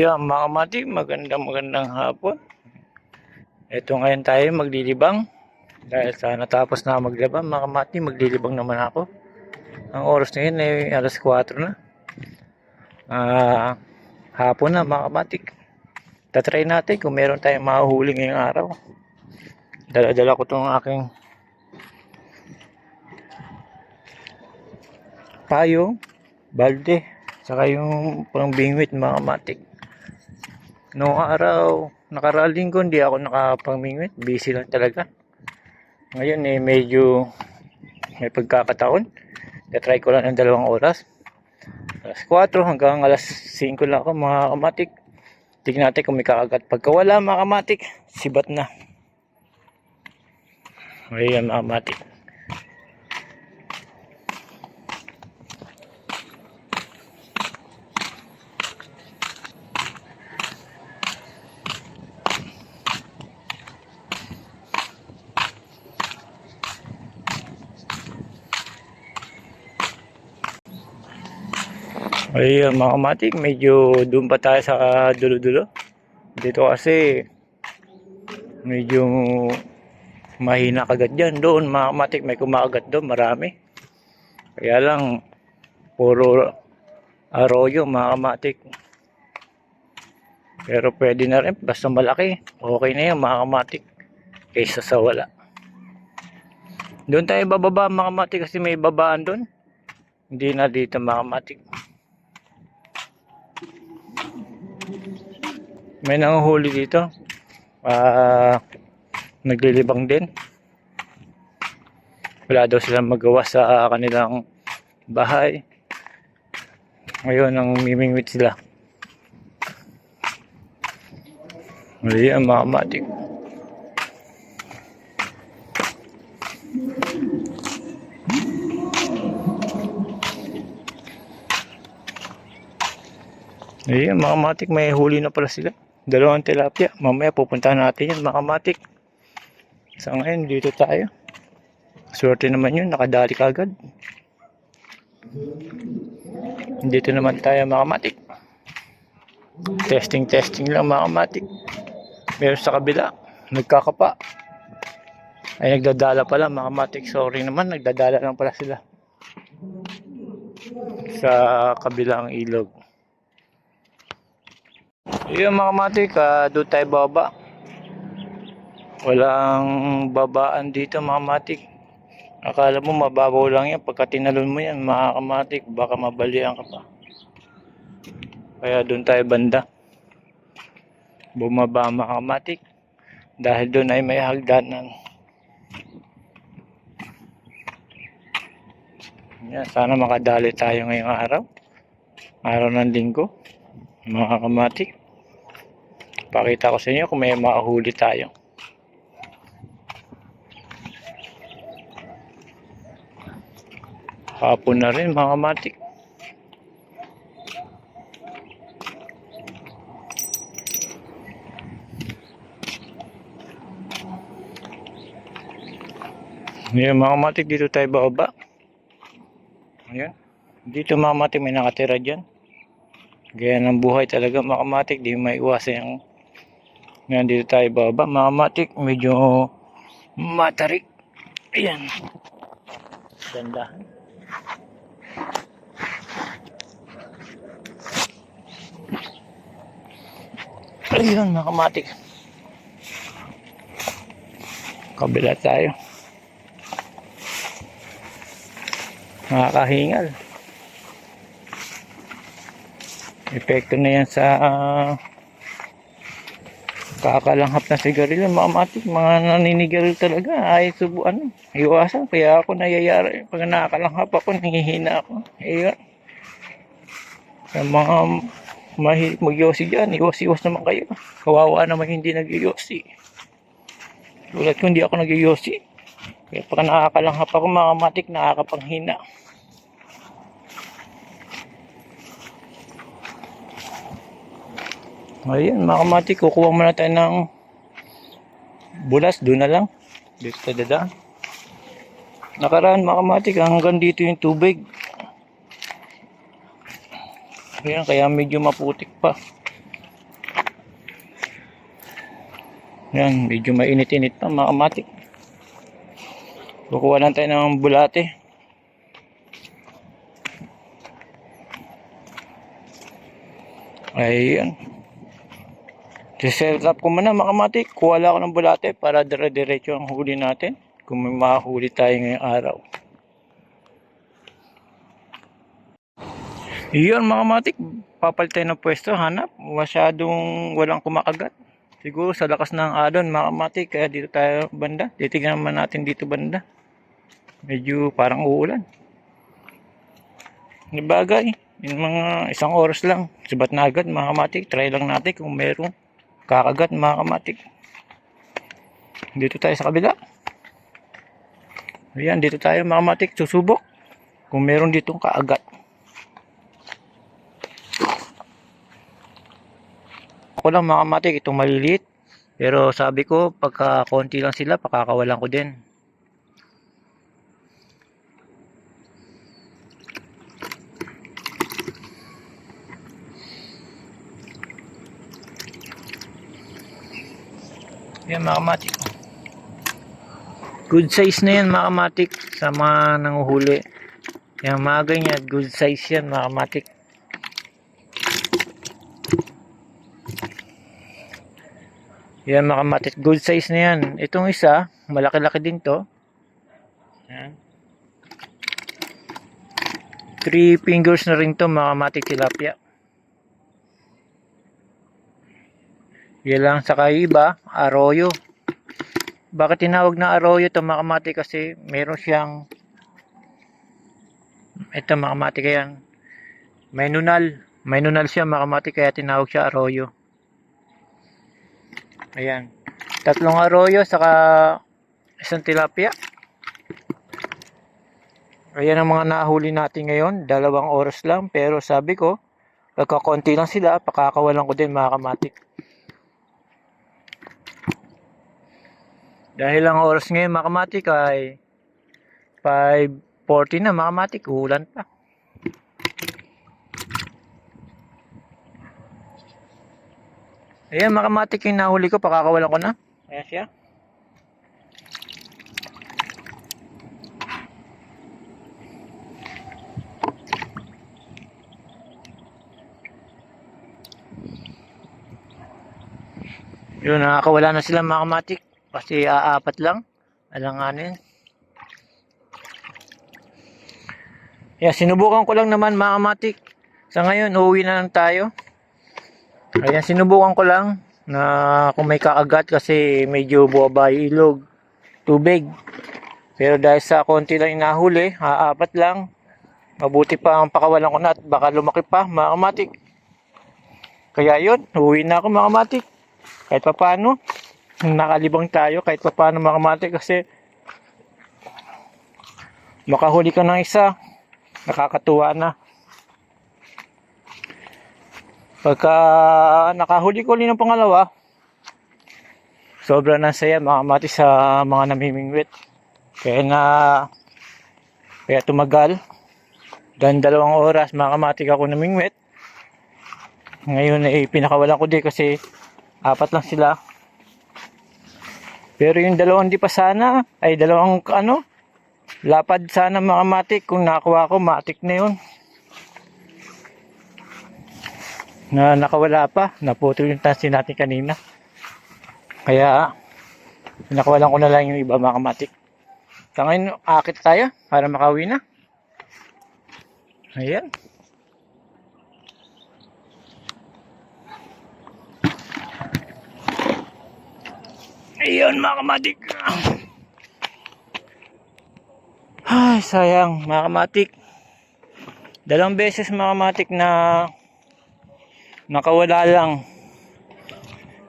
Ayan mga kamati, magandang magandang hapon. Ito ngayon tayo maglilibang. Dahil sa natapos na maglibang, mga kamati, maglilibang naman ako. Ang oras ngayon ay alas 4 na. Ah, hapon na mga kamati. Tatry natin kung meron tayong mahuhuli ngayong araw. Dala-dala ko itong aking payo, balde, saka yung pang bingwit mga kamatik. Noong araw, nakaraling ko, hindi ako nakapangmingwit. Busy lang talaga. Ngayon eh, medyo may pagkakataon. Na-try ko lang ng dalawang oras. Alas 4 hanggang alas 5 lang ako mga kamatik. Tignan natin kung may kakagat. Pagka wala mga kamatik, sibat na. Ayan mga kamatik. Ayan mga kamatik, medyo doon pa tayo sa dulo-dulo. Dito kasi medyo mahina kagat dyan. Doon mga kamatik, may kumakagat doon, marami. Kaya lang, puro arroyo mga kamatik. Pero pwede na rin, basta malaki. Okay na yan mga kamatik. Kaysa sa wala. Doon tayo bababa mga kamatik kasi may babaan doon. Hindi na dito mga kamatik. May nanguhuli dito. Ah, naglilibang din. Wala daw silang magawa sa kanilang bahay. Ngayon, ang mimingwit sila. Mali ang mga matik. Ayan, mga matik, may huli na pala sila. Dalawang tilapia. Mamaya pupuntahan natin yan, mga matik. Sa ngayon, dito tayo. Swerte naman yun, nakadali kagad. Dito naman tayo, mga matik. Testing, testing lang, mga matik. Meron sa kabila, nagkakapa. Ay, nagdadala pala, mga matik. Sorry naman, nagdadala lang pala sila. Sa kabilang ilog. Yun mga matik, uh, doon tayo baba. Walang babaan dito mga matik. Akala mo mababaw lang yan. Pagka tinalon mo yan mga kamatik, baka mabalian ka pa. Kaya doon tayo banda. Bumaba mga kamatik. Dahil doon ay may hagdanan. Yan, sana makadali tayo ngayong araw. Araw ng linggo. Mga kamatik. Pakita ko sa inyo kung may mahuli tayo. Hapon na rin mga matik. Ngayon mga matik dito tayo bababa. Ayan. Dito mga matik may nakatira dyan. Gaya ng buhay talaga mga matik. Di maiwasan yung ngayon dito tayo baba. Mga matik medyo matarik. Ayan. Ganda. Ayun mga kamatik. Kabila tayo. Nakakahingal. Epekto na yan sa uh, kakalanghap na sigarilyo. Mga matik, mga naninigaril talaga. Ay subuan. Iwasan. Kaya ako nayayari. Pag nakakalanghap ako, nangihina ako. Ayun. Sa mga mahilig mag-yosi dyan, iwas-iwas naman kayo. Kawawa naman hindi nag-yosi. Tulad ko, hindi ako nag-yosi. Kaya pag nakakalanghap ako, mga matik, nakakapanghina. Ayan, mga kamatik, kukuha muna tayo ng bulas, doon na lang. Dito tayo dadaan. Nakaraan, mga kamatik, hanggang dito yung tubig. Ayan, kaya medyo maputik pa. Yan, medyo mainit-init pa mga kamatik. Kukuha lang tayo ng bulate. Ayan. Set up ko muna mga kamatik. Kuha lang ako ng bulate para dire-diretso ang huli natin. Kung may mahuli tayo ngayong araw. Iyon mga kamatik. Papalit tayo ng pwesto. Hanap. Masyadong walang kumakagat. Siguro sa lakas ng alon mga kamatik. Kaya dito tayo banda. Titignan naman natin dito banda. Medyo parang uulan. Nabagay. Yung mga isang oras lang. Sabat na agad mga kamatik. Try lang natin kung meron kakagat mga kamatik. Dito tayo sa kabila. Ayan, dito tayo mga kamatik. Susubok. Kung meron ditong kaagat. Ako lang mga kamatik. Itong maliliit. Pero sabi ko, pagka konti lang sila, pakakawalan ko din. Yan mga kamatik. Good size na yan mga kamatik sa mga nanguhuli. Yan mga ganyan, good size yan mga kamatik. Yan mga kamatik, good size na yan. Itong isa, malaki-laki din to. Yan. Three fingers na rin to mga kamatik tilapia. Yan lang sa iba, arroyo. Bakit tinawag na arroyo ito mga? Kasi meron siyang ito mga kamati kaya may nunal. May nunal siya mga kaya tinawag siya arroyo. Ayan. Tatlong arroyo saka isang tilapia. Ayan ang mga nahuli natin ngayon. Dalawang oras lang. Pero sabi ko, pagkakonti lang sila, pakakawalan ko din mga kamatik. Dahil ang oras ngayon makamatik ay 5.40 na makamatik, ulan pa. Ayan makamatik yung nahuli ko, pakakawalan ko na. Ayan siya. Yun, nakakawala na sila makamatik. Kasi aapat lang. Alanganin. Yeah, sinubukan ko lang naman mga kamatik. Sa ngayon, uuwi na lang tayo. Ayan, sinubukan ko lang na kung may kakagat kasi medyo buwaba ilog, tubig. Pero dahil sa konti lang inahuli, aapat lang. Mabuti pa ang pakawalan ko na at baka lumaki pa mga kamatik. Kaya yun, uuwi na ako mga kamatik. Kahit pa paano, nakalibang tayo kahit pa paano makamati kasi makahuli ka ng isa. Nakakatuwa na. Pagka nakahuli ko ulit ng pangalawa sobra na saya makamati sa mga namimingwit. Kaya na kaya tumagal. Dan dalawang oras makamati ako namingwit. Ngayon ay pinakawalan ko din kasi apat lang sila pero yung dalawang di pa sana, ay dalawang ano, lapad sana mga matik. Kung nakakuha ko, matik na yun. Na nakawala pa, naputol yung tansin natin kanina. Kaya, nakawalan ko na lang yung iba mga matik. Sa ngayon, akit tayo para makauwi na. Ayan. Ayun mga kamatik. Ay, sayang mga kamatik. Dalawang beses mga kamatik na nakawala lang.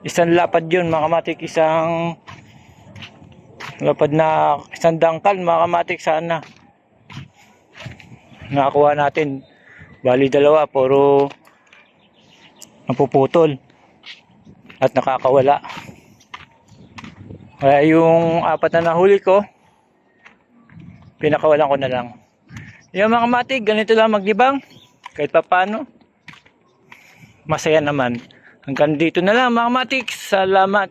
Isang lapad yun mga kamatik. Isang lapad na isang dangkal mga kamatik sana. Nakakuha natin. Bali dalawa. Puro napuputol. At nakakawala. Kaya yung apat na nahuli ko, pinakawalan ko na lang. Yung mga kamatig, ganito lang maglibang. Kahit pa paano, masaya naman. Hanggang dito na lang mga kamatig. Salamat.